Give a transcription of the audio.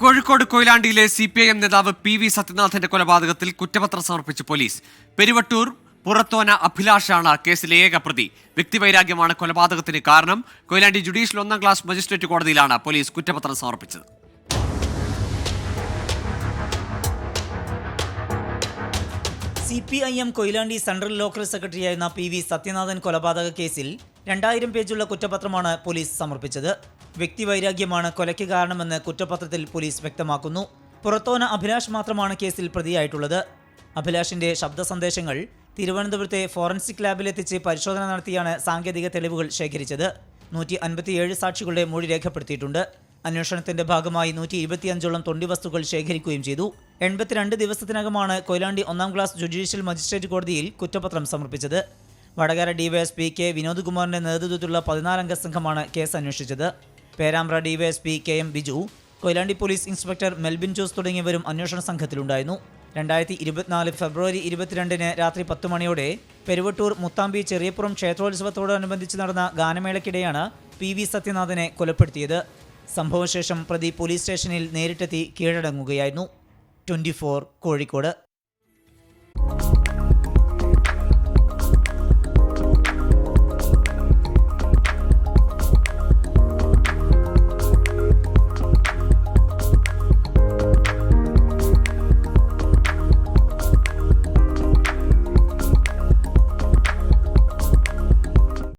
കോഴിക്കോട് കൊയിലാണ്ടിയിലെ C P I M നേതാവ് P V സത്യനാഥന്റെ കൊലപാതകത്തിൽ കുറ്റപത്രം സമർപ്പിച്ച് പോലീസ്. പെരുവട്ടൂർ പുറത്തോന അഭിലാഷാണ് കേസിലെ ഏക പ്രതി. വ്യക്തിവൈരാഗ്യമാണ് കൊലപാതകത്തിന് കാരണം. കൊയിലാണ്ടി ജുഡീഷ്യൽ ഒന്നാം ക്ലാസ് മജിസ്ട്രേറ്റ് കോടതിയിലാണ് പോലീസ് കുറ്റപത്രം സമർപ്പിച്ചത്. C P I M Koyilandy central local സെക്രട്ടറിയായിരുന്ന പി വി സത്യനാഥൻ കൊലപാതക കേസിൽ രണ്ടായിരം പേജുള്ള കുറ്റപത്രമാണ് പോലീസ് സമർപ്പിച്ചത്. വ്യക്തിവൈരാഗ്യമാണ് കൊലയ്ക്ക് കാരണമെന്ന് കുറ്റപത്രത്തിൽ പോലീസ് വ്യക്തമാക്കുന്നു. പുറത്തോന അഭിലാഷ് മാത്രമാണ് കേസിൽ പ്രതിയായിട്ടുള്ളത്. അഭിലാഷിന്റെ ശബ്ദ സന്ദേശങ്ങൾ തിരുവനന്തപുരത്തെ ഫോറൻസിക് ലാബിലെത്തിച്ച് പരിശോധന നടത്തിയാണ് സാങ്കേതിക തെളിവുകൾ ശേഖരിച്ചത്. നൂറ്റി അൻപത്തിയേഴ് സാക്ഷികളുടെ മൊഴി രേഖപ്പെടുത്തിയിട്ടുണ്ട്. അന്വേഷണത്തിന്റെ ഭാഗമായി നൂറ്റി ഇരുപത്തിയഞ്ചോളം തൊണ്ടി വസ്തുക്കൾ ശേഖരിക്കുകയും ചെയ്തു. എൺപത്തിരണ്ട് ദിവസത്തിനകമാണ് കൊയിലാണ്ടി ഒന്നാം ക്ലാസ് ജുഡീഷ്യൽ മജിസ്ട്രേറ്റ് കോടതിയിൽ കുറ്റപത്രം സമർപ്പിച്ചത്. വടകര ഡിവൈഎസ്പി കെ വിനോദ് കുമാറിന്റെ നേതൃത്വത്തിലുള്ള പതിനാലംഗ സംഘമാണ് കേസ് അന്വേഷിച്ചത്. Perambra DYSP K M Biju Koyilandy police inspector Melbin Jose തുടങ്ങിയവരും അന്വേഷണ സംഘത്തിലുണ്ടായിരുന്നു. രണ്ടായിരത്തി ഇരുപത്തിനാല് ഫെബ്രുവരി ഇരുപത്തിരണ്ടിന് രാത്രി പത്ത് മണിയോടെ പെരുവട്ടൂർ മുത്താമ്പി ചെറിയപ്പുറം ക്ഷേത്രോത്സവത്തോടനുബന്ധിച്ച് നടന്ന ഗാനമേളയ്ക്കിടെയാണ് പി വി സത്യനാഥനെ കൊലപ്പെടുത്തിയത്. സംഭവശേഷം പ്രതി പോലീസ് സ്റ്റേഷനിൽ നേരിട്ടെത്തി കീഴടങ്ങുകയായിരുന്നു. ട്വന്റി കോഴിക്കോട്.